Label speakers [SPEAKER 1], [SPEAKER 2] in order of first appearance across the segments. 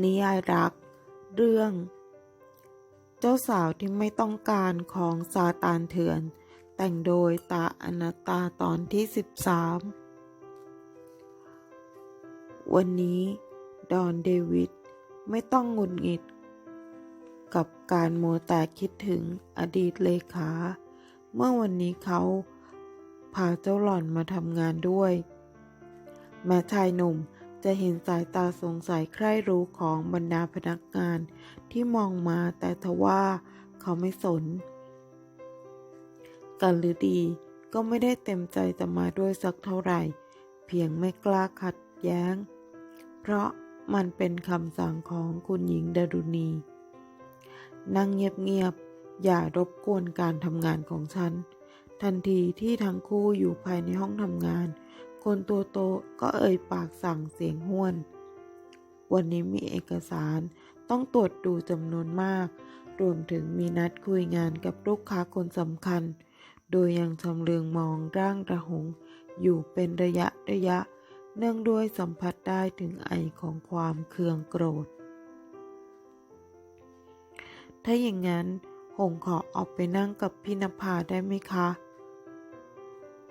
[SPEAKER 1] นิยายรัก เรื่อง เจ้าสาวที่ไม่ต้องการของซาตานเถื่อน แต่งโดยตาอนัตตาตอนที่ 13 วันนี้ ดอนเดวิดไม่ต้องหงุดหงิด กับการโมแต่คิดถึงอดีตเลขา เมื่อวันนี้เขาพาเจ้าหล่อนมาทำงานด้วย แม้ชายหนุ่ม จะเห็นสายตาสงสัยใคร่รู้ของบรรดาพนักงานที่มองมาแต่ทว่าเขาไม่สน กันหรือดีก็ไม่ได้เต็มใจจะมาด้วยสักเท่าไหร่ เพียงไม่กล้าขัดแย้ง เพราะมันเป็นคำสั่งของคุณหญิงดารุณี นั่งเงียบๆ อย่ารบกวนการทำงานของฉัน ทันทีที่ทั้งคู่อยู่ภายในห้องทำงาน คนตัวโตก็เอ่ยปากสั่งเสียงห้วน วันนี้มีเอกสารต้องตรวจดูจำนวนมาก รวมถึงมีนัดคุยงานกับลูกค้าคนสำคัญ โดยยังชำเลืองมองร่างระหง อยู่เป็นระยะระยะ เนื่องด้วยสัมผัสได้ถึงไอของความเคืองโกรธ ถ้าอย่างนั้นหงขอออกไปนั่งกับพี่นภาได้ไหมคะ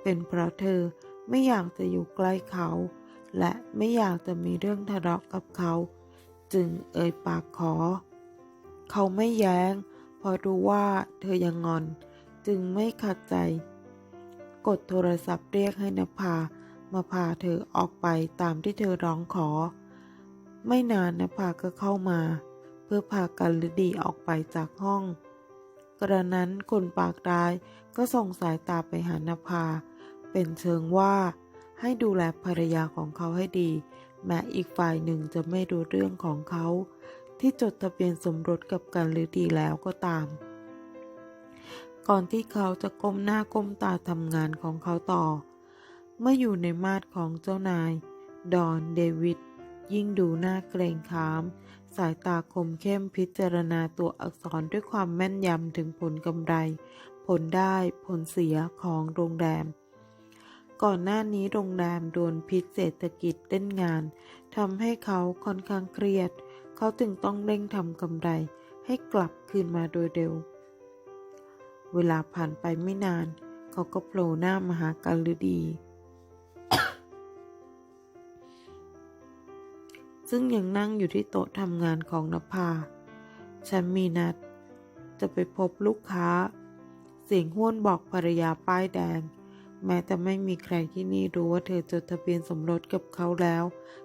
[SPEAKER 1] เป็นเพราะเธอ ไม่อยากจะอยู่ใกล้เขา และไม่อยากจะมีเรื่องทะเลาะกับเขา จึงเอ่ยปากขอ เขาไม่แย้งเพราะรู้ว่าเธอยังงอน จึงไม่ขัดใจ กดโทรศัพท์เรียกให้นภามาพาเธอออกไปตามที่เธอร้องขอ ไม่นานนภาก็เข้ามา เพื่อพากันฤดีออกไปจากห้อง กระนั้นคนปากร้ายก็ส่งสายตาไปหานภา เป็นเชิงว่าให้ดูแลภรรยาของเขาให้ดี แม้อีกฝ่ายหนึ่งจะไม่รู้เรื่องของเขา ที่จดทะเบียนสมรสกับกันฤดีแล้วก็ตาม ก่อนที่เขาจะก้มหน้าก้มตาทำงานของเขาต่อ เมื่ออยู่ในมาดของเจ้านาย ดอนเดวิดยิ่งดูหน้าเกรงขาม สายตาคมเข้มพิจารณาตัวอักษรด้วยความแม่นยำถึงผลกำไร ผลได้ผลเสียของโรงแรม ก่อนหน้านี้โรงแรมโดนพิษเศรษฐกิจเล่นงานทำให้เขาค่อนข้างเครียด เขาจึงต้องเร่งทำกำไร ให้กลับคืนมาโดยเร็ว เวลาผ่านไปไม่นาน เขาก็โผล่หน้ามาหากันฤดี ซึ่งยังนั่งอยู่ที่โต๊ะทำงานของนภา ฉันมีนัด จะไปพบลูกค้า เสียงห้วนบอกภรรยาป้ายแดง แม้แต่ไม่มีใครที่นี่รู้ว่าเธอจดทะเบียนสมรสกับเขาแล้ว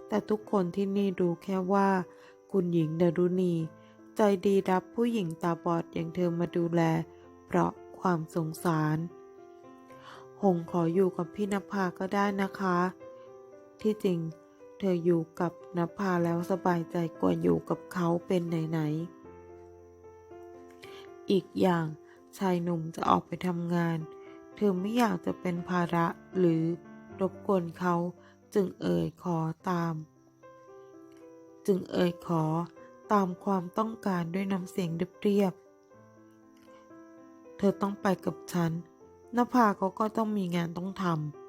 [SPEAKER 1] แต่ทุกคนที่นี่รู้แค่ว่า คุณหญิงดารุณี ใจดีรับผู้หญิงตาบอดอย่างเธอมาดูแล เพราะความสงสาร หงขออยู่กับพี่นภาก็ได้นะคะ ที่จริง เธออยู่กับนภาแล้วสบายใจกว่าอยู่กับเขาเป็นไหนๆอีกอย่างชายหนุ่มจะออกไปทำงาน เธอไม่อยากจะเป็นภาระหรือรบกวนเขาจึงเอ่ยขอตาม จึงเอ่ยขอตามความต้องการด้วยน้ำเสียงเรียบๆเธอต้องไปกับฉันนภาเขาก็ต้องมีงานต้องท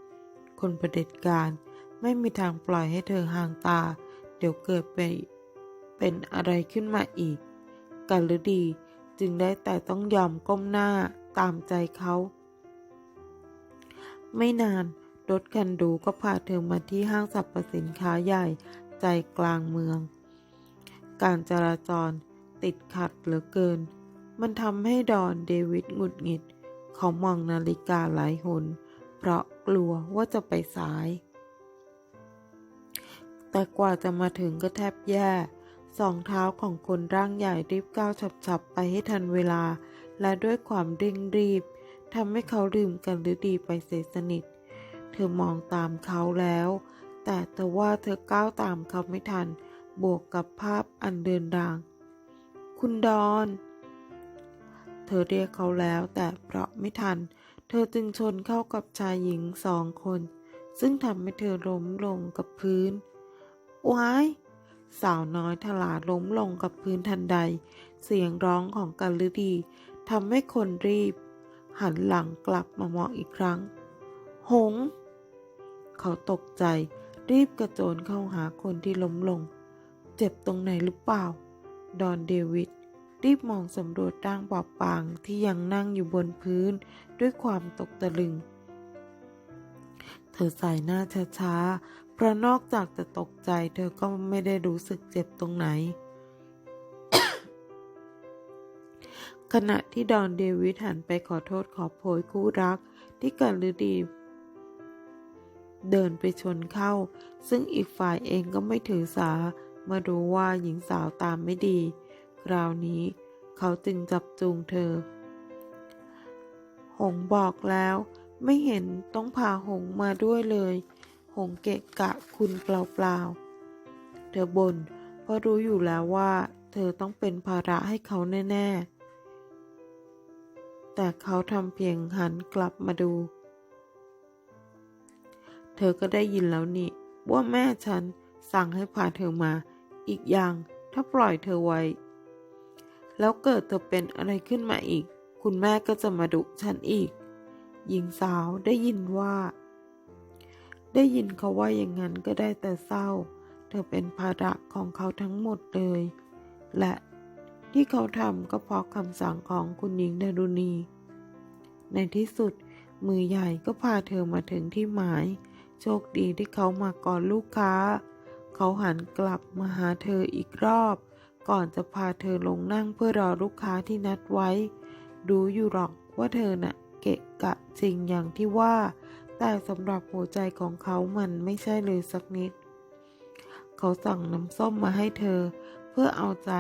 [SPEAKER 1] ำ คนประเด็จการไม่มีทางปล่อยให้เธอห่างตา เดี๋ยวเกิดไปเป็นอะไรขึ้นมาอีก กันหรือดีจึงได้แต่ต้องยอมก้มหน้าตามใจเขา ไม่นานรถคันดูก็พาเธอมาที่ห้างสรรพสินค้าใหญ่ใจกลางเมือง การจราจรติดขัดเหลือเกิน มันทำให้ดอนเดวิดหงุดหงิด เขามองนาฬิกาหลายหน เพราะกลัวว่าจะไปสาย แต่กว่าจะมาถึงก็แทบแย่ สองเท้าของคนร่างใหญ่รีบก้าวฉับๆไปให้ทันเวลา และด้วยความเร่งรีบ ทำให้เขาลืมกันฤดีไปเสียสนิท เธอมองตามเขาแล้ว แต่ทว่าเธอก้าวตามเขาไม่ทัน บวกกับภาพอันเดินดาง คุณดอน เธอเรียกเขาแล้วแต่เพราะไม่ทัน เธอจึงชนเข้ากับชายหญิงสองคน ซึ่งทำให้เธอล้มลงกับพื้นว้ายสาวน้อยทลาล้มลงกับพื้นทันใด เสียงร้องของกันฤดีทำให้คนรีบ หันหลังกลับมามองอีกครั้ง หง เขาตกใจรีบกระโจนเข้าหาคนที่ล้มลง เจ็บตรงไหนหรือเปล่า ดอนเดวิดรีบมองสำรวจร่างบอบบางที่ยังนั่งอยู่บนพื้นด้วยความตกตะลึง เธอสายหน้าช้าๆ เพราะนอกจากจะตกใจเธอก็ไม่ได้รู้สึกเจ็บตรงไหน ขณะที่ดอนเดวิดหันไปขอโทษขอโพยคู่รักที่กันฤดี เดินไปชนเข้า ซึ่งอีกฝ่ายเองก็ไม่ถือสามื่อรู้ว่าหญิงสาวตามไม่ดี คราวนี้เขาจึงจับจูงเธอ หงบอกแล้ว ไม่เห็นต้องพาหงมาด้วยเลย หงเกะกะคุณเปล่าๆ เธอบ่นเพราะรู้อยู่แล้วว่า เธอต้องเป็นภาระให้เขาแน่ ๆ แต่เขาทำเพียงหันกลับมาดู เธอก็ได้ยินแล้วนี่ว่าแม่ฉันสั่งให้พาเธอมา อีกอย่างถ้าปล่อยเธอไว้ แล้วเกิดเธอเป็นอะไรขึ้นมาอีก คุณแม่ก็จะมาดุฉันอีก หญิงสาวได้ยินว่า ได้ยินเขาว่าอย่างนั้นก็ได้แต่เศร้า เธอเป็นภาระของเขาทั้งหมดเลย และ ที่เขาทำก็เพราะคำสั่งของคุณหญิงดารุณี ในที่สุด มือใหญ่ก็พาเธอมาถึงที่หมาย โชคดีที่เขามาก่อนลูกค้า เขาหันกลับมาหาเธออีกรอบ ก่อนจะพาเธอลงนั่งเพื่อรอลูกค้าที่นัดไว้รู้อยู่หรอกว่าเธอน่ะเกะกะจริงอย่างที่ว่า แต่สำหรับหัวใจของเขามันไม่ใช่เลยสักนิด เขาสั่งน้ำส้มมาให้เธอ เพื่อเอาใจ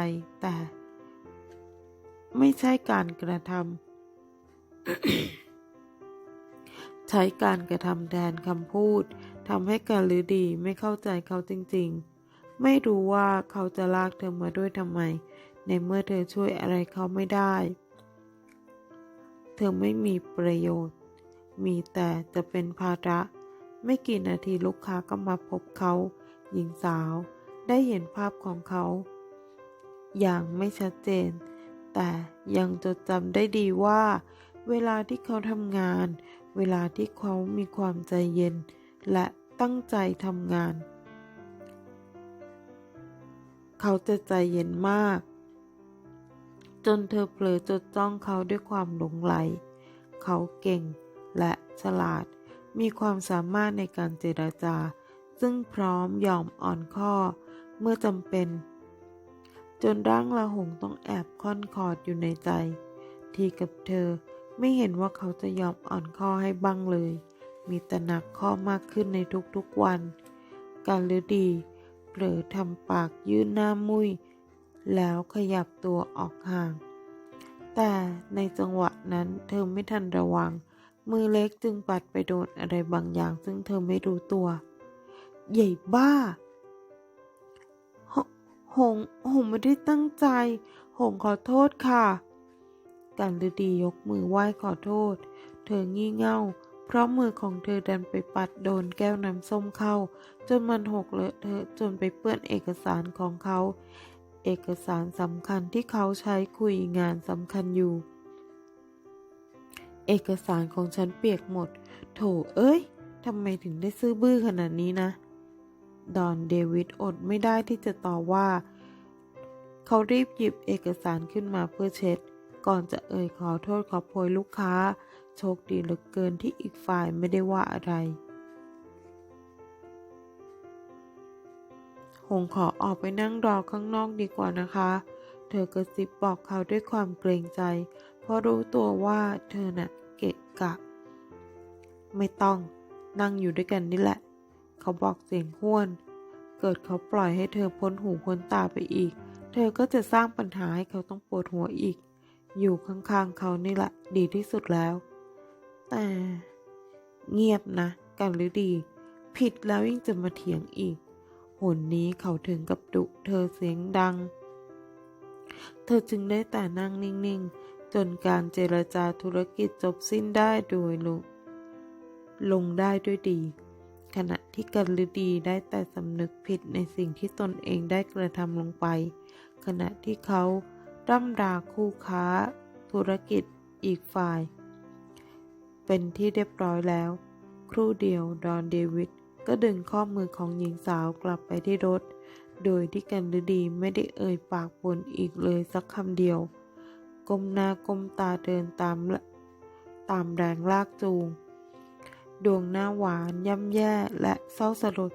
[SPEAKER 1] แต่ ไม่ใช่การกระทำใช้การกระทำแทนคำพูดทำให้กาลือดีไม่เข้าใจเขาจริง ๆ ไม่รู้ว่าเขาจะลากเธอมาด้วยทำไม ในเมื่อเธอช่วยอะไรเขาไม่ได้ เธอไม่มีประโยชน์ มีแต่จะเป็นภาระ ไม่กี่นาทีลูกค้าก็มาพบเขาหญิงสาวได้เห็นภาพของเขา อย่างไม่ชัดเจน แต่ยังจดจำได้ดีว่า เวลาที่เขาทำงาน เวลาที่เขามีความใจเย็น และตั้งใจทำงาน เขาจะใจเย็นมาก จนเธอเผลอจดจ้องเขาด้วยความหลงไหล เขาเก่งและฉลาด มีความสามารถในการเจรจา ซึ่งพร้อมยอมอ่อนข้อ เมื่อจำเป็น จนร่างละหงต้องแอบค่อนคอดอยู่ในใจ ทีกับเธอไม่เห็นว่าเขาจะยอมอ่อนข้อให้บ้างเลย มีแต่หนักข้อมากขึ้นในทุกๆวัน การฤดีเผลอทำปากยื่นหน้ามุยแล้วขยับตัวออกห่าง แต่ในจังหวะนั้นเธอไม่ทันระวัง มือเล็กจึงปัดไปโดนอะไรบางอย่างซึ่งเธอไม่รู้ตัว ใหญ่บ้า หง หงไม่ได้ตั้งใจ หงขอโทษค่ะ กันฤดียกมือไหว้ขอโทษ เธองี่เง่า เพราะมือของเธอดันไปปัดโดนแก้วน้ำส้มเข้า จนมันหกเลอะเทอะจนไปเปื้อนเอกสารของเขา เอกสารสำคัญที่เขาใช้คุยงานสำคัญอยู่ เอกสารของฉันเปียกหมด โถเอ้ยทำไมถึงได้ซื้อบื้อขนาดนี้นะ ดอนเดวิดอดไม่ได้ที่จะต่อว่า เขารีบหยิบเอกสารขึ้นมาเพื่อเช็ด ก่อนจะเอ่ยขอโทษขอโพยลูกค้า โชคดีเหลือเกินที่อีกฝ่ายไม่ได้ว่าอะไรหงขอออกไปนั่งรอข้างนอกดีกว่านะคะ เธอกระซิบบอกเขาด้วยความเกรงใจ เพราะรู้ตัวว่าเธอน่ะเกะกะ ไม่ต้องนั่งอยู่ด้วยกันนี่แหละ เขาบอกเสียงห้วน เกิดเขาปล่อยให้เธอพ้นหูพ้นตาไปอีก เธอก็จะสร้างปัญหาให้เขาต้องปวดหัวอีก อยู่ข้างๆเขานี่แหละดีที่สุดแล้ว แต่เงียบนะกันหรือดี ผิดแล้วยิ่งจะมาเถียงอีกหนนี้เขาถึงกับดุเธอเสียงดัง เธอจึงได้แต่นั่งนิ่งๆ จนการเจรจาธุรกิจจบสิ้นได้โดยลงลงได้ด้วยดี ขณะที่กันฤดีได้แต่สำนึกผิดในสิ่งที่ตนเองได้กระทำลงไป ขณะที่เขาร่ำราคู่ค้า ธุรกิจอีกฝ่าย เป็นที่เรียบร้อยแล้ว ครู่เดียวดอนเดวิดก็ดึงข้อมือของหญิงสาวกลับไปที่รถ โดยที่กันฤดีไม่ได้เอ่ยปากบ่นอีกเลยสักคำเดียว ก้มหน้าก้มตาเดินตามตามแรงลากจูง ดวงหน้าหวานย่ำแย่และเศร้าสลด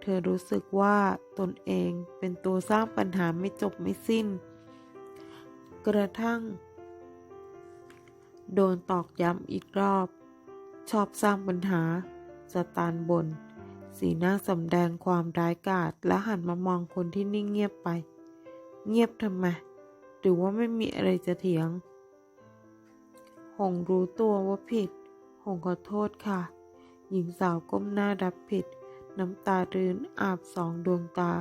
[SPEAKER 1] เธอรู้สึกว่าตนเองเป็นตัวสร้างปัญหาไม่จบไม่สิ้น กระทั่ง โดนตอกย้ำอีกรอบ ชอบสร้างปัญหา สตานบน สีหน้าสำแดงความร้ายกาจและหันมามองคนที่นิ่งเงียบไป เงียบทำไม หรือว่าไม่มีอะไรจะเถียง หงรู้ตัวว่าผิด หงขอโทษค่ะ หญิงสาวก้มหน้ารับผิด น้ำตารืนอาบสองดวงตา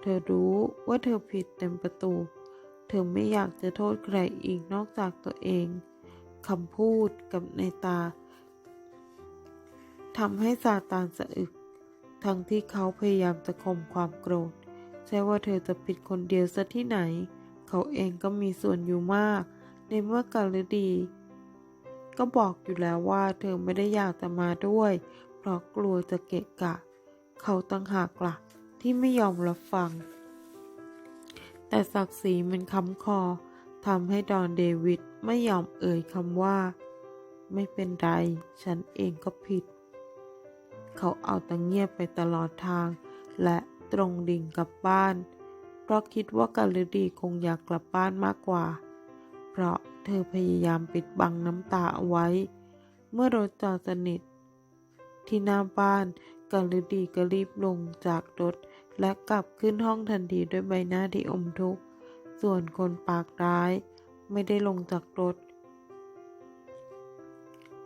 [SPEAKER 1] เธอรู้ว่าเธอผิดเต็มประตู เธอไม่อยากจะโทษใครอีกนอกจากตัวเองคำพูดกับในตาทำให้ซาตานสะอึก ทั้งที่เขาพยายามจะข่มความโกรธ ใช่ว่าเธอจะผิดคนเดียวซะที่ไหน เขาเองก็มีส่วนอยู่มาก ในเมื่อกาลดี ก็บอกอยู่แล้วว่าเธอไม่ได้อยากจะมาด้วย เพราะกลัวจะเกะกะ เขาตั้งหากละ่ะ ที่ไม่ยอมรับฟัง แต่ศักดิ์ศรีมันค้ำคอทำให้ดอนเดวิดไม่ยอมเอ่ยคำว่า ไม่เป็นไร ฉันเองก็ผิด เขาเอาแต่เงียบไปตลอดทาง และตรงดิ่งกลับบ้าน เพราะคิดว่ากาลดีคงอยากกลับบ้านมากกว่า เพราะเธอพยายามปิดบังน้ำตาเอาไว้ เมื่อรถจอดสนิท ที่หน้าบ้านกาลดีก็รีบลงจากรถ และกลับขึ้นห้องทันทีด้วยใบหน้าที่อมทุกข์ ส่วนคนปากร้าย ไม่ได้ลงจากรถ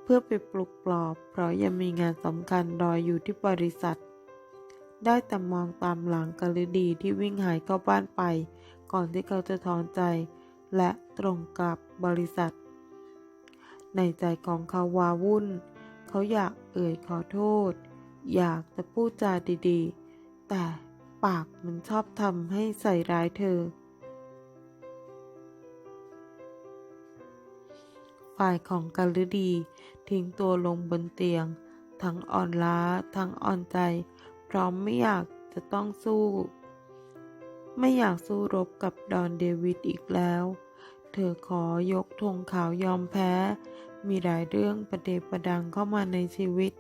[SPEAKER 1] เพื่อไปปลุกปลอบ เพราะยังมีงานสำคัญรออยู่ที่บริษัท ได้แต่มองตามหลังกาลดีที่วิ่งหายเข้าบ้านไป ก่อนที่เขาจะถอนใจ และตรงกับบริษัท ในใจของเขาวาวุ่น เขาอยากเอ่ยขอโทษ อยากจะพูดจาดีๆ แต่ปากมันชอบทำให้ใส่ร้ายเธอ ฝ่ายของกัลฤดี ทิ้งตัวลงบนเตียง ทั้งอ่อนล้า ทั้งอ่อนใจ พร้อมไม่อยากจะต้องสู้ ไม่อยากสู้รบกับดอนเดวิดอีกแล้ว เธอขอยกธงขาวยอมแพ้ มีหลายเรื่องประเดประดังเข้ามาในชีวิต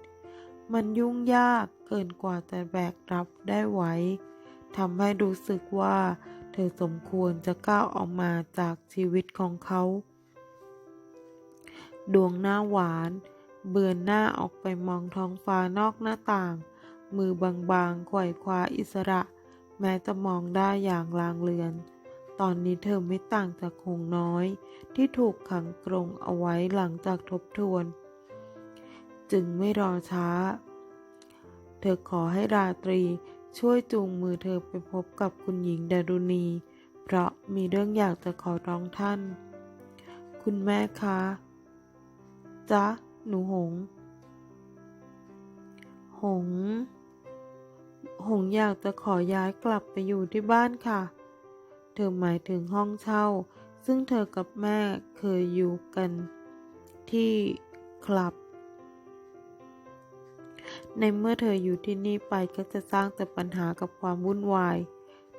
[SPEAKER 1] มันยุ่งยากเกินกว่าจะแบกรับได้ไหวทำให้รู้สึกว่า เธอสมควรจะก้าวออกมาจากชีวิตของเขา ดวงหน้าหวาน เบือนหน้าออกไปมองท้องฟ้านอกหน้าต่าง มือบางๆไขว่คว้าอิสระ แม้จะมองได้อย่างลางเลือน ตอนนี้เธอไม่ต่างจากคงน้อย ที่ถูกขังกรงเอาไว้หลังจากทบทวน จึงไม่รอช้า เธอขอให้ราตรีช่วยจูงมือเธอไปพบกับคุณหญิงดารุณี เพราะมีเรื่องอยากจะขอร้องท่าน คุณแม่คะจ๊ะหนูหง หง หงอยากจะขอย้ายกลับไปอยู่ที่บ้านค่ะ เธอหมายถึงห้องเช่า ซึ่งเธอกับแม่เคยอยู่กันที่คลับ ในเมื่อเธออยู่ที่นี่ไปก็จะสร้างแต่ปัญหากับความวุ่นวาย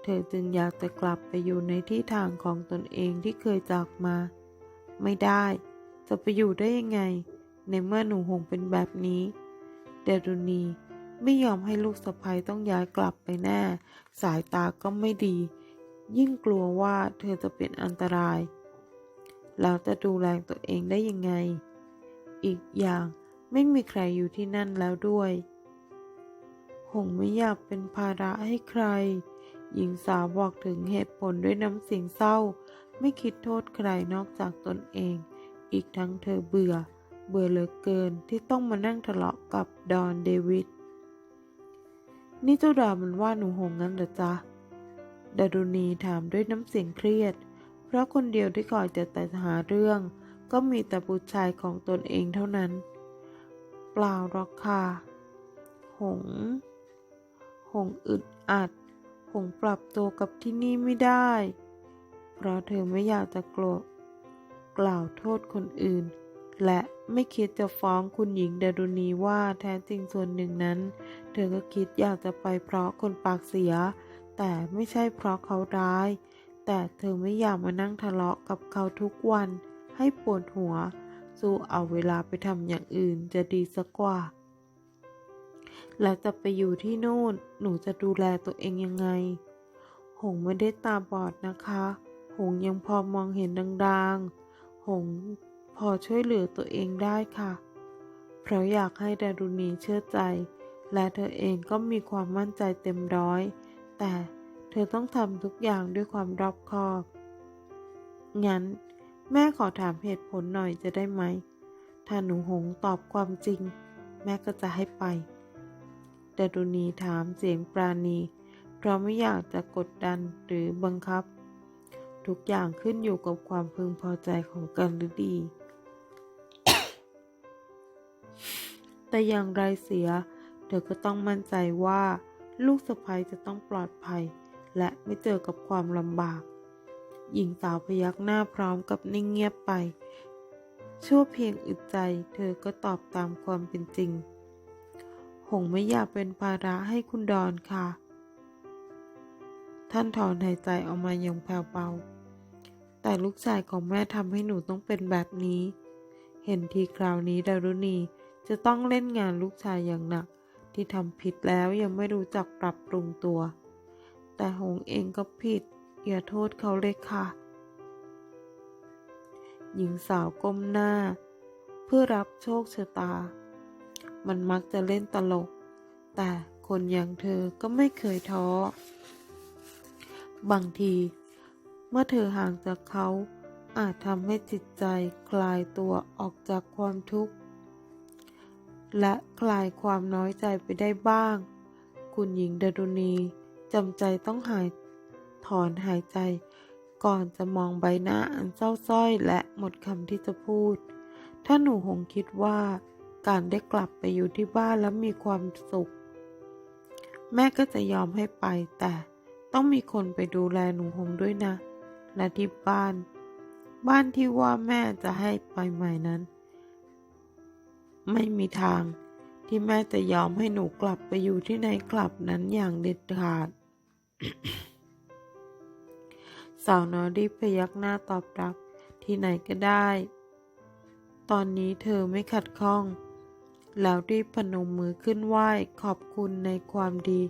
[SPEAKER 1] เธอจึงอยากจะกลับไปอยู่ในที่ทางของตนเองที่เคยจากมา ไม่ได้ จะไปอยู่ได้ยังไง ในเมื่อหนูหงเป็นแบบนี้ เดรุณีไม่ยอมให้ลูกสะใภ้ต้องย้ายกลับไปแน่ สายตาก็ไม่ดี ยิ่งกลัวว่าเธอจะเป็นอันตรายแล้วจะดูแลตัวเองได้ยังไง อีกอย่างไม่มีใครอยู่ที่นั่นแล้วด้วย หงไม่อยากเป็นภาระให้ใคร หญิงสาวบอกถึงเหตุผลด้วยน้ำเสียงเศร้า ไม่คิดโทษใครนอกจากตนเอง อีกทั้งเธอเบื่อ เบื่อเหลือเกินที่ต้องมานั่งทะเลาะกับดอนเดวิด นี่เจ้าดามันว่าหนูหงงั้นเหรอจ๊ะ ดารุณีถามด้วยน้ำเสียงเครียด เพราะคนเดียวที่คอยจะแต่หาเรื่อง ก็มีแต่บุตรชายของตนเองเท่านั้น เปล่าหรอกค่ะ หง หงอึดอัด หงปรับตัวกับที่นี่ไม่ได้ เพราะเธอไม่อยากจะโกรธกล่าวโทษคนอื่น และไม่คิดจะฟ้องคุณหญิงดารุณีว่าแท้จริงส่วนหนึ่งนั้น เธอก็คิดอยากจะไปเพราะคนปากเสีย แต่ไม่ใช่เพราะเขาร้าย แต่เธอไม่อยากมานั่งทะเลาะกับเขาทุกวันให้ปวดหัว สู้เอาเวลาไปทำอย่างอื่นจะดีสักกว่า และจะไปอยู่ที่นู่น หนูจะดูแลตัวเองยังไง หงไม่ได้ตาบอดนะคะ หงยังพอมองเห็นดังๆ หงพอช่วยเหลือตัวเองได้ค่ะ เพราะอยากให้ดารุณีเชื่อใจ และเธอเองก็มีความมั่นใจเต็มร้อย แต่เธอต้องทำทุกอย่างด้วยความรอบคอบ งั้น แม่ขอถามเหตุผลหน่อยจะได้ไหม ถ้าหนูหงตอบความจริง แม่ก็จะให้ไปดารุณีถามเสียงปราณี เพราะไม่อยากจะกดดันหรือบังคับ ทุกอย่างขึ้นอยู่กับความพึงพอใจของกันหรือดี แต่อย่างไรเสีย เธอก็ต้องมั่นใจว่า ลูกสะใภ้จะต้องปลอดภัย และไม่เจอกับความลำบาก หญิงสาวพยักหน้าพร้อมกับนิ่งเงียบไป ชั่วเพียงอึดใจ เธอก็ตอบตามความเป็นจริง หงไม่อยากเป็นภาระให้คุณดอนค่ะ ท่านถอนหายใจออกมาอย่างแผ่วเบา แต่ลูกชายของแม่ทำให้หนูต้องเป็นแบบนี้ เห็นทีคราวนี้ดารุณีจะต้องเล่นงานลูกชายอย่างหนัก ที่ทำผิดแล้วยังไม่รู้จักปรับปรุงตัว แต่หงเองก็ผิด อย่าโทษเขาเลยค่ะ หญิงสาวก้มหน้า เพื่อรับโชคชะตา มันมักจะเล่นตลก แต่คนอย่างเธอก็ไม่เคยท้อ บางที เมื่อเธอห่างจากเขาอาจทำให้จิตใจคลายตัวออกจากความทุกข์ และคลายความน้อยใจไปได้บ้าง คุณหญิงดรุณีจำใจต้องหายถอนหายใจ ก่อนจะมองใบหน้าอันเศร้าส้อยและหมดคำที่จะพูด ถ้าหนูหงคิดว่าการได้กลับไปอยู่ที่บ้านแล้วมีความสุข แม่ก็จะยอมให้ไปแต่ต้องมีคนไปดูแลหนูหงด้วยนะและที่บ้าน บ้านที่ว่าแม่จะให้ไปใหม่นั้น ไม่มีทางที่แม่จะยอมให้หนูกลับไปอยู่ที่ในคลับนั้นอย่างเด็ดขาด สาวน้อยรีบพยักหน้าตอบรับที่ไหนก็ได้ ตอนนี้เธอไม่ขัดข้อง แล้วรีบพนมมือขึ้นไหว้ขอบคุณในความดี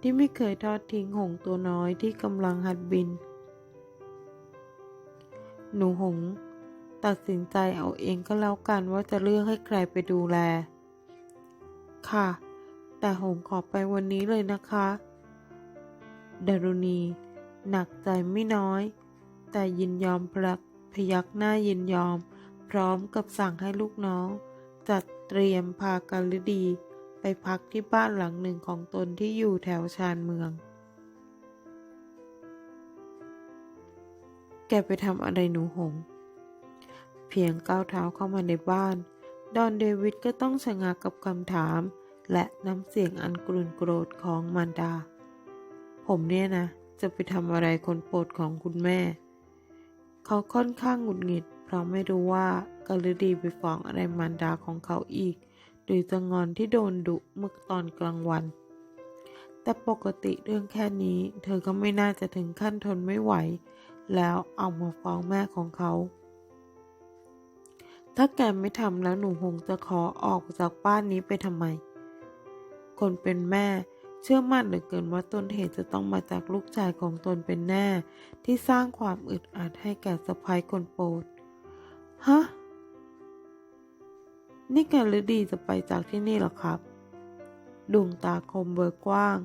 [SPEAKER 1] ที่ไม่เคยทอดทิ้งหงตัวน้อยที่กำลังหัดบิน หนูหง ตัดสินใจเอาเองก็แล้วกันว่าจะเลือกให้ใครไปดูแล ค่ะ แต่หงขอไปวันนี้เลยนะคะดารุณี หนักใจไม่น้อย แต่ยินยอมพลักพยักหน้ายินยอม พร้อมกับสั่งให้ลูกน้อง จัดเตรียมพากันฤดี ไปพักที่บ้านหลังหนึ่งของตนที่อยู่แถวชานเมือง แกไปทำอะไรหนูหง พียงก้าวเท้าเข้ามาในบ้าน ดอนเดวิดก็ต้องชะงักกับคำถาม และน้ำเสียงอันกรุ่นโกรธของมารดา ผมเนี่ยนะ จะไปทำอะไรคนโปรดของคุณแม่ เขาค่อนข้างหงุดหงิด เพราะไม่รู้ว่ากาลดีไปฟ้องอะไรมารดาของเขาอีกหรือจะงอนที่โดนดุเมื่อตอนกลางวัน แต่ปกติเรื่องแค่นี้ เธอก็ไม่น่าจะถึงขั้นทนไม่ไหว แล้วเอามาฟ้องแม่ของเขา ถ้าแกไม่ทำแล้วหนูหงจะขอออกจากบ้านนี้ไปทำไม คนเป็นแม่เชื่อมั่นเหลือเกินว่าต้นเหตุจะต้องมาจากลูกชายของตนเป็นแน่ ที่สร้างความอึดอัดให้แก่สะพ้ายคนโปรดฮะ นี่แกฤดีจะไปจากที่นี่หรอครับ ดวงตาคมเบิกกว้าง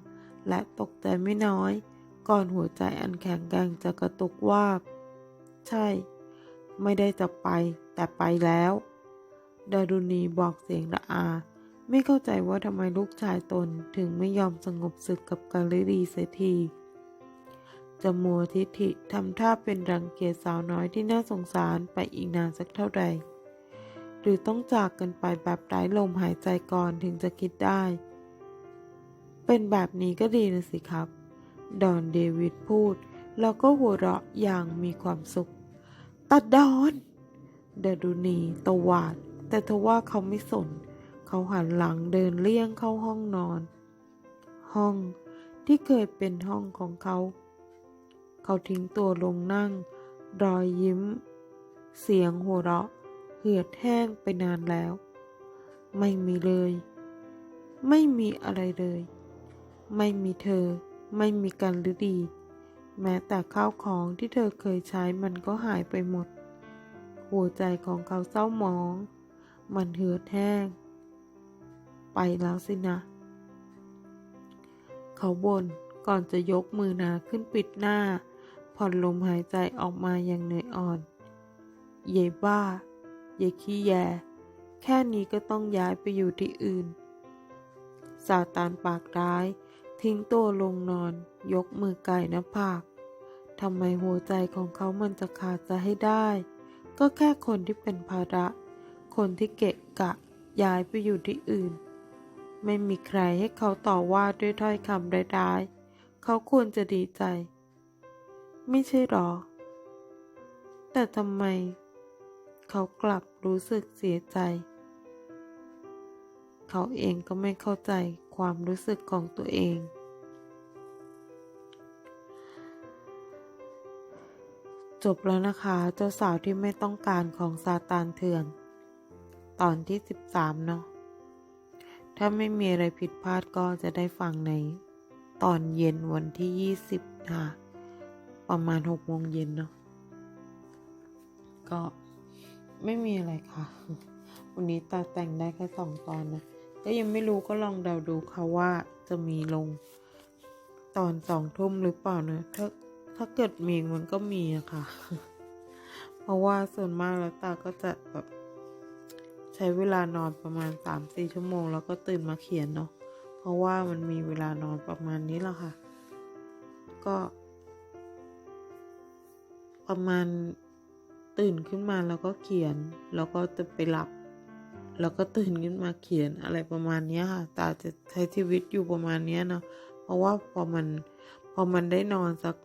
[SPEAKER 1] และตกใจไม่น้อย ก่อนหัวใจอันแข็งแกร่งจะกระตุกวาบ ใช่ ไม่ได้จะไป แต่ไปแล้ว ดารุณีบอกเสียงละอา ไม่เข้าใจว่าทำไมลูกชายตนถึงไม่ยอมสงบศึกกับกาลิดีเสียทีจะมัวทิฐิทำท่าเป็นรังเกียจสาวน้อยที่น่าสงสารไปอีกนานสักเท่าใด หรือต้องจากกันไปแบบไร้ลมหายใจก่อนถึงจะคิดได้ เป็นแบบนี้ก็ดีนะสิครับ ดอนเดวิดพูด แล้วก็หัวเราะอย่างมีความสุข ตัดดอนเดารุณีตวาด แต่ทว่าเขาไม่สน เขาหันหลังเดินเลี่ยงเข้าห้องนอน ห้องที่เคยเป็นห้องของเขา เขาทิ้งตัวลงนั่ง รอยยิ้ม เสียงหัวเราะ เหือดแห้งไปนานแล้ว ไม่มีเลย ไม่มีอะไรเลย ไม่มีเธอ ไม่มีกันฤดี แม้แต่ข้าวของที่เธอเคยใช้มันก็หายไปหมด หัวใจของเขาเศร้าหมอง มันเหือดแห้ง ไปแล้วสินะ เขาบ่นก่อนจะยกมือหนาขึ้นปิดหน้า ผ่อนลมหายใจออกมาอย่างเหนื่อยอ่อน เย่บ้า เย่ขี้แย แค่นี้ก็ต้องย้ายไปอยู่ที่อื่นซาตานปากร้าย ทิ้งตัวลงนอน ยกมือไก่หน้าผาก ทำไมหัวใจของเขามันจะขาดจะให้ได้ ก็แค่คนที่เป็นภาระ คนที่เกะกะย้ายไปอยู่ที่อื่น ไม่มีใครให้เขาต่อว่าด้วยถ้อยคำร้ายๆ เขาควรจะดีใจ ไม่ใช่หรอ แต่ทำไม เขากลับรู้สึกเสียใจ เขาเองก็ไม่เข้าใจความรู้สึกของตัวเอง จบแล้วนะคะ เจ้าสาวที่ไม่ต้องการของซาตานเถื่อน ตอนที่ 13 เนาะถ้าไม่มีอะไรผิดพลาดก็จะได้ฟังใน ตอนเย็นวันที่ 20 ค่ะ ประมาณ6โมงเย็นเนาะก็ไม่มีอะไรค่ะ วันนี้ตาแต่งได้แค่สองตอนนะก็ยังไม่รู้ก็ลองเดาดูค่ะว่าจะมีลง ตอนสองทุ่มหรือเปล่านะถ้า ถ้าเกิดมีมันก็มีอะค่ะ เพราะว่าส่วนมากแล้วตาก็จะแบบใช้เวลานอนประมาณสามสี่ชั่วโมง แล้วก็ตื่นมาเขียนเนาะ เพราะว่ามันมีเวลานอนประมาณนี้แหละค่ะ ก็ ประมาณตื่นขึ้นมาแล้วก็เขียน แล้วก็จะไปหลับ แล้วก็ตื่นขึ้นมาเขียนอะไรประมาณนี้ค่ะ ตาจะใช้ชีวิตอยู่ประมาณนี้เนาะ เพราะว่าพอมันพอมันได้นอนสัก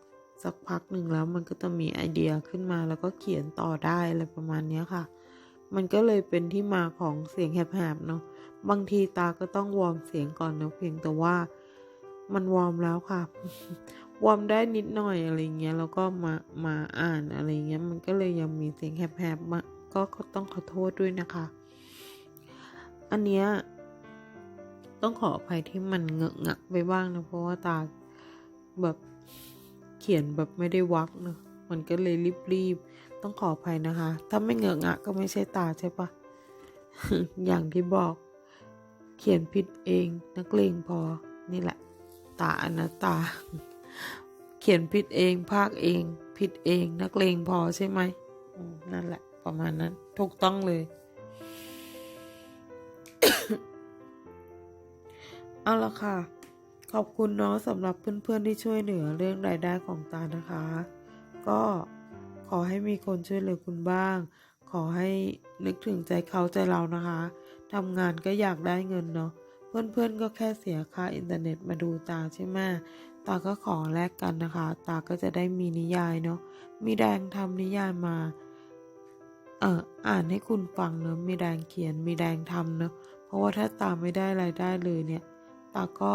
[SPEAKER 1] สักพักหนึ่งแล้วมันก็จะมีไอเดียขึ้นมาแล้วก็เขียนต่อได้อะไรประมาณนี้ค่ะ มันก็เลยเป็นที่มาของเสียงแหบๆเนาะบางทีตาก็ต้องวอร์มเสียงก่อนนะเพียงแต่ว่ามันวอร์มแล้วค่ะ วอร์มได้นิดหน่อยอะไรเงี้ยแล้วก็มามาอ่านอะไรเงี้ยมันก็เลยยังมีเสียงแหบๆมากก็ต้องขอโทษด้วยนะคะ อันเนี้ยต้องขออภัยที่มันเงอะงะไปบ้างนะเพราะว่าตาแบบ เขียนแบบไม่ได้วักเนอะมันก็เลยรีบๆ ต้องขออภัยนะคะ ถ้าไม่เงอะงะก็ไม่ใช่ตาใช่ปะอย่างที่บอก เขียนผิดเอง นักเลงพอ นี่แหละ ตาอนัตตา เขียนผิดเอง ภาคเอง ผิดเอง นักเลงพอใช่ไหมอืมนั่นแหละ ประมาณนั้น ถูกต้องเลย เอาละค่ะ ขอบคุณเนาะสำหรับเพื่อนๆที่ช่วยเหลือเรื่องรายได้ของตานะคะ ก็ขอให้มีคนช่วยเหลือคุณบ้าง ขอให้นึกถึงใจเขาใจเรานะคะทำงานก็อยากได้เงินเนาะเพื่อนๆก็แค่เสียค่าอินเทอร์เน็ตมาดูตาใช่ไหมตาก็ขอแลกกันนะคะ ตาก็จะได้มีนิยายเนาะมีแดงทำนิยายมาเอ่ออ่านให้คุณฟังเนอะมีแดงเขียนมีแดงทำเนอะเพราะว่าถ้าตาไม่ได้รายได้เลยเนี่ย ตาก็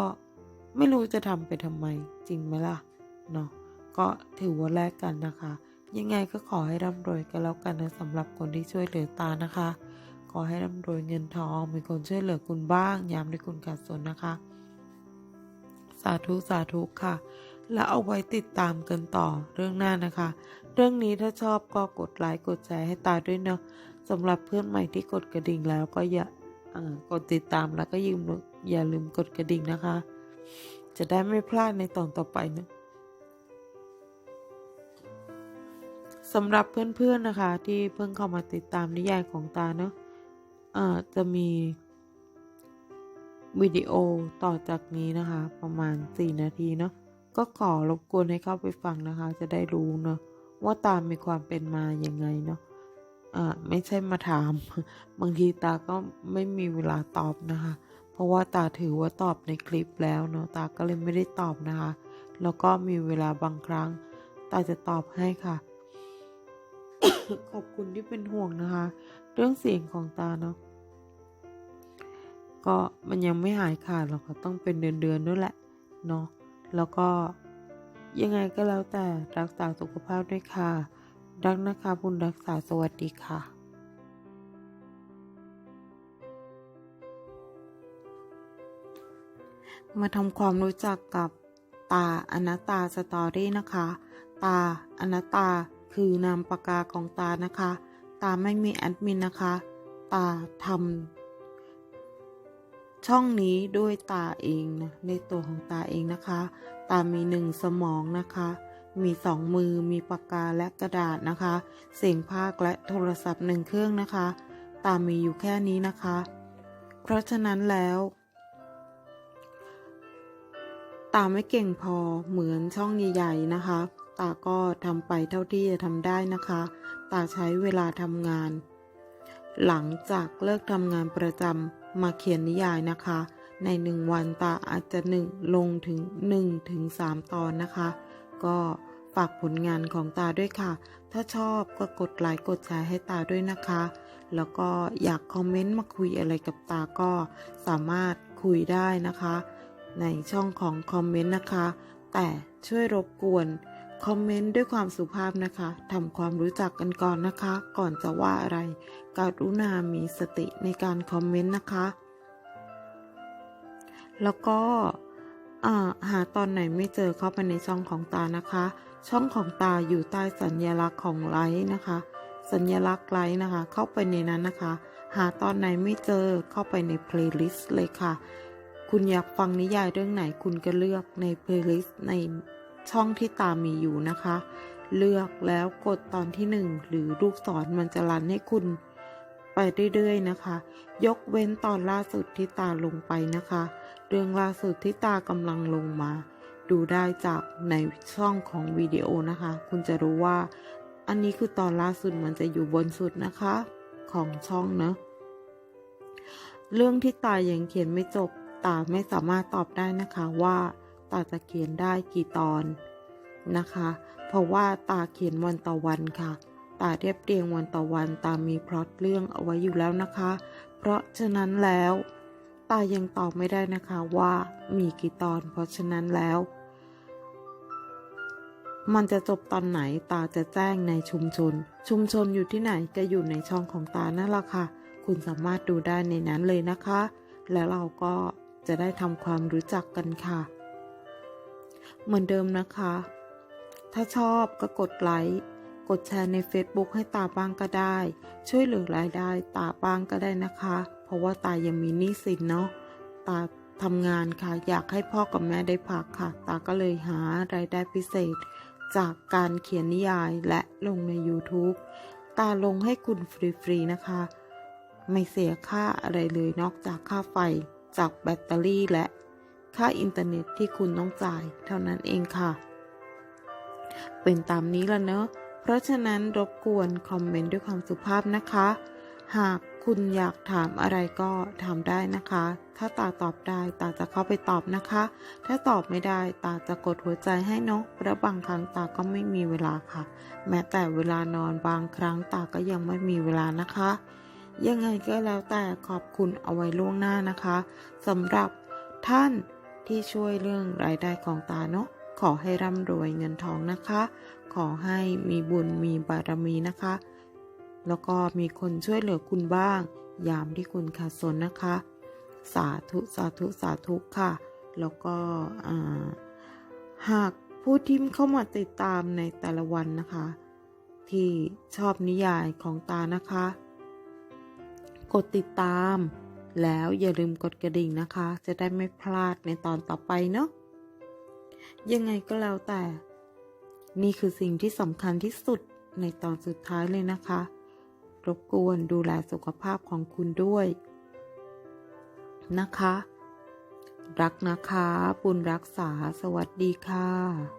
[SPEAKER 1] ไม่รู้จะทำไปทำไมจริงไหมล่ะเนาะก็ถือว่าแลกกันนะคะ ยังไงก็ขอให้ร่ำรวยกันแล้วกันนะสำหรับคนที่ช่วยเหลือตานะคะ ขอให้ร่ำรวยเงินทอง มีคนช่วยเหลือคุณบ้าง ยามที่คุณขาดสนนะคะ สาธุสาธุค่ะ แล้วเอาไว้ติดตามกันต่อเรื่องหน้านะคะ เรื่องนี้ถ้าชอบก็กดไลค์กดแชร์ให้ตาด้วยเนาะสำหรับเพื่อนใหม่ที่กดกระดิ่งแล้วก็อย่ากดติดตามแล้วก็ยืมอย่าลืมกดกระดิ่งนะคะ จะได้ไม่พลาดในตอนต่อไปนะสำหรับเพื่อนๆนะคะ ที่เพิ่งเข้ามาติดตามนิยายของตาเนาะเอ่อจะมีวิดีโอต่อจากนี้นะคะ ประมาณ 4 นาทีเนาะก็ขอรบกวนให้เข้าไปฟังนะคะ จะได้รู้เนาะว่าตามมีความเป็นมาอย่างไงเนาะอ่าไม่ใช่มาถาม บางทีตาก็ไม่มีเวลาตอบนะคะ ราะว่าตาถือว่าตอบในคลิปแล้วเนาะตาก็เลยไม่ได้ตอบนะคะ แล้วก็มีเวลาบางครั้ง ตาจะตอบให้ค่ะ ขอบคุณที่เป็นห่วงนะคะ เรื่องเสียงของตาเนาะก็มันยังไม่หายขาดหรอกค่ะต้องเป็นเดือนๆด้วยแหละเนาะแล้วก็ยังไงก็แล้วแต่รักษาสุขภาพด้วยค่ะ รักนะคะบุญรักษาสวัสดีค่ะ มาทำความรู้จักกับตาอนัตตาสตอรี่นะคะ ตาอนัตตาคือนามปากกาของตานะคะ ตาไม่มีแอดมินนะคะ ตาทำช่องนี้ด้วยตาเองนะในตัวของตาเองนะคะ ตามีหนึ่งสมองนะคะ มีสองมือมีปากกาและกระดาษนะคะ เสียงภาคและโทรศัพท์หนึ่งเครื่องนะคะ ตามีอยู่แค่นี้นะคะ เพราะฉะนั้นแล้ว ตาไม่เก่งพอเหมือนช่องใหญ่ๆนะคะ ตาก็ทำไปเท่าที่จะทำได้นะคะ ตาใช้เวลาทำงาน หลังจากเลิกทำงานประจำมาเขียนนิยายนะคะ ในหนึ่งวันตาอาจจะหนึ่งลงถึง1ถึง3ตอนนะคะ ก็ฝากผลงานของตาด้วยค่ะ ถ้าชอบก็กดไลค์กดแชร์ให้ตาด้วยนะคะ แล้วก็อยากคอมเมนต์มาคุยอะไรกับตาก็สามารถคุยได้นะคะ ในช่องของคอมเมนต์นะคะ แต่ช่วยรบกวนคอมเมนต์ด้วยความสุภาพนะคะทำความรู้จักกันก่อนนะคะ ก่อนจะว่าอะไร กรุณามีสติในการคอมเมนต์นะคะ แล้วก็หาตอนไหนไม่เจอเข้าไปในช่องของตานะคะ ช่องของตาอยู่ใต้สัญลักษณ์ของไลค์นะคะ สัญลักษณ์ไลค์นะคะ เข้าไปในนั้นนะคะ หาตอนไหนไม่เจอเข้าไปในเพลย์ลิสต์เลยค่ะ คุณอยากฟังนิยายเรื่องไหนคุณก็เลือกในเพลย์ลิสต์ในช่องที่ตามมีอยู่นะคะ เลือกแล้วกดตอนที่หนึ่งหรือลูกศรมันจะรันให้คุณ ไปเรื่อยๆนะคะ ยกเว้นตอนล่าสุดที่ตาลงไปนะคะ เรื่องล่าสุดที่ตากำลังลงมา ดูได้จากในช่องของวิดีโอนะคะ คุณจะรู้ว่า อันนี้คือตอนล่าสุดมันจะอยู่บนสุดนะคะ ของช่องเนอะเรื่องที่ตายังเขียนไม่จบ ตาไม่สามารถตอบได้นะคะว่าตาจะเขียนได้กี่ตอนนะคะ เพราะว่าตาเขียนวันต่อวันค่ะ ตาเรียบเรียงวันต่อวัน ตามีพล็อตเรื่องเอาไว้อยู่แล้วนะคะ เพราะฉะนั้นแล้ว ตายังตอบไม่ได้นะคะว่ามีกี่ตอน เพราะฉะนั้นแล้ว มันจะจบตอนไหนตาจะแจ้งในชุมชน ชุมชนอยู่ที่ไหนก็อยู่ในช่องของตานั่นแหละค่ะ คุณสามารถดูได้ในนั้นเลยนะคะ แล้วเราก็ จะได้ทำความรู้จักกันค่ะ เหมือนเดิมนะคะ ถ้าชอบก็กดไลค์ กดแชร์ใน Facebook ให้ตาบ้างก็ได้ ช่วยเหลือรายได้ตาบ้างก็ได้นะคะ เพราะว่าตายังมีหนี้สินเนาะ ตาทำงานค่ะ อยากให้พ่อกับแม่ได้พักค่ะ ตาก็เลยหารายได้พิเศษ จากการเขียนนิยายและลงใน YouTube ตาลงให้คุณฟรีๆนะคะ ไม่เสียค่าอะไรเลยนอกจากค่าไฟ จากแบตเตอรี่และค่าอินเทอร์เน็ตที่คุณต้องจ่ายเท่านั้นเองค่ะ เป็นตามนี้แล้วเนอะ เพราะฉะนั้นรบกวนคอมเมนต์ด้วยความสุภาพนะคะ หากคุณอยากถามอะไรก็ถามได้นะคะ ถ้าตาตอบได้ตาจะเข้าไปตอบนะคะ ถ้าตอบไม่ได้ตาจะกดหัวใจให้เนาะเพราะบางครั้งตาก็ไม่มีเวลาค่ะ แม้แต่เวลานอนบางครั้งตาก็ยังไม่มีเวลานะคะ ยังไงก็แล้วแต่ขอบคุณเอาไว้ล่วงหน้านะคะสำหรับท่านที่ช่วยเรื่องรายได้ของตาเนาะขอให้ร่ำรวยเงินทองนะคะ ขอให้มีบุญมีบารมีนะคะ แล้วก็มีคนช่วยเหลือคุณบ้าง ยามที่คุณขาดสนนะคะ สาธุสาธุสาธุค่ะ แล้วก็หากผู้ที่เข้ามาติดตามในแต่ละวันนะคะ ที่ชอบนิยายของตานะคะ กดติดตาม แล้วอย่าลืมกดกระดิ่งนะคะ จะได้ไม่พลาดในตอนต่อไปเนาะยังไงก็แล้วแต่ นี่คือสิ่งที่สำคัญที่สุดในตอนสุดท้ายเลยนะคะ รบกวนดูแลสุขภาพของคุณด้วย นะคะ รักนะคะ บุญรักษา สวัสดีค่ะ